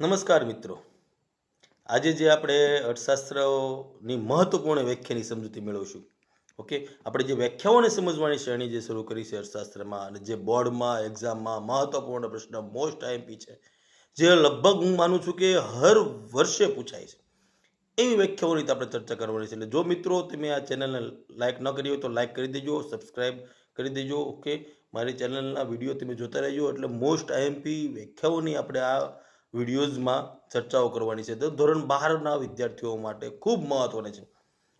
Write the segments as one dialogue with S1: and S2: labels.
S1: નમસ્કાર મિત્રો. આજે જે આપણે અર્થશાસ્ત્રની મહત્વપૂર્ણ વ્યાખ્યાની સમજૂતી મેળવશું. ઓકે? આપણે જે વ્યાખ્યાઓને સમજવાની શ્રેણી જે શરૂ કરી છે અર્થશાસ્ત્રમાં અને જે બોર્ડમાં, એક્ઝામમાં મહત્વપૂર્ણ પ્રશ્ન મોસ્ટ આઈએમપી છે, જે લગભગ હું માનું છું કે હર વર્ષે પૂછાય છે. એવી વ્યાખ્યાઓની રીતે આપણે ચર્ચા કરવાની છે. એટલે જો મિત્રો તમે આ ચેનલને લાઇક ન કરી હોય તો લાઇક કરી દેજો સબસ્ક્રાઇબ કરી દેજો, ઓકે? મારી ચેનલના વીડિયો તમે જોતા રહેજો. એટલે મોસ્ટ આઈએમપી વ્યાખ્યાઓની આપણે આ વિડીયોઝમાં ચર્ચાઓ કરવાની છે. તો ધોરણ બહારના વિદ્યાર્થીઓ માટે ખૂબ મહત્વની છે.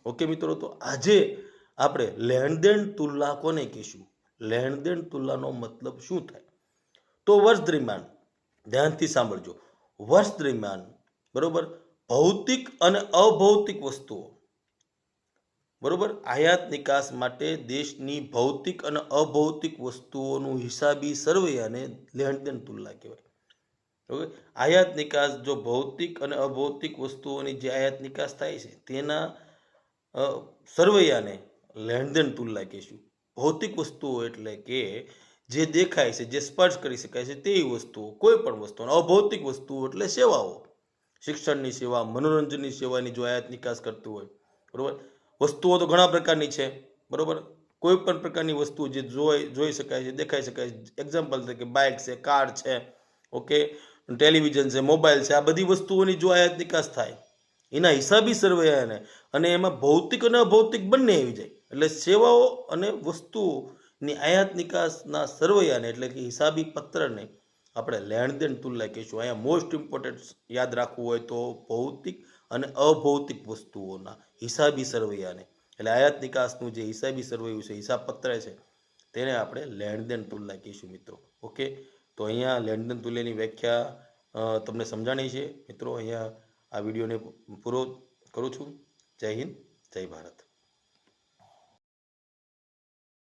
S1: ઓકે મિત્રો, તો આજે આપણે લેણદેણ તુલના કોને કહીશું? લેણદેણ તુલનાનો મતલબ શું થાય? તો વર્ષ દરમિયાન, ધ્યાનથી સાંભળજો. વર્ષ દરમિયાન, બરોબર? ભૌતિક અને અભૌતિક વસ્તુઓ. બરોબર? આયાત નિકાસ માટે દેશની ભૌતિક અને અભૌતિક વસ્તુઓનું હિસાબી સરવૈયાને લેણદેણ તુલના કહેવાય. ઓકે આયાત નિકાસ જો ભૌતિક અને અભૌતિક વસ્તુઓની જે આયાત નિકાસ થાય છે, તેના સરવૈયાને લેણદેણ તુલના કહીશું. ભૌતિક વસ્તુઓ એટલે કે જે દેખાય છે, જે સ્પર્શ કરી શકાય છે તેવી વસ્તુઓ, કોઈ પણ વસ્તુ અભૌતિક વસ્તુઓ એટલે સેવાઓ. શિક્ષણની સેવા, મનોરંજનની સેવાની જો આયાત નિકાસ કરતું હોય, બરોબર? વસ્તુઓ તો ઘણા પ્રકારની છે, બરોબર? કોઈ પણ પ્રકારની વસ્તુ જે જોઈ જોઈ શકાય છે, દેખાઈ શકાય છે. એક્ઝામ્પલ તરીકે બાઇક છે કાર છે ઓકે ટેલિવિઝન છે, મોબાઈલ છે, આ બધી વસ્તુઓની જો આયાત નિકાસ થાય, એના હિસાબી સરવૈયાને અને એમાં ભૌતિક અને અભૌતિક બંને આવી જાય. એટલે સેવાઓ અને વસ્તુઓની આયાત નિકાસના સર્વૈયાને એટલે કે હિસાબી પત્રને આપણે લેણદેણ તુલના કહીશું. અહીંયા મોસ્ટ ઇમ્પોર્ટન્ટ યાદ રાખવું હોય તો ભૌતિક અને અભૌતિક વસ્તુઓના હિસાબી સર્વૈયાને એટલે આયાત નિકાસનું જે હિસાબી સર્વૈયું છે, હિસાબ પત્ર છે, તેને આપણે લેણદેણ તુલના કહીશું મિત્રો. ઓકે તો અહીંયા લેન્ડન તુલ્યની વ્યાખ્યા તમને સમજાણી છે. મિત્રો, અહીંયા આ વિડીયોને પૂરો કરું છું. જય હિન્દ, જય ભારત.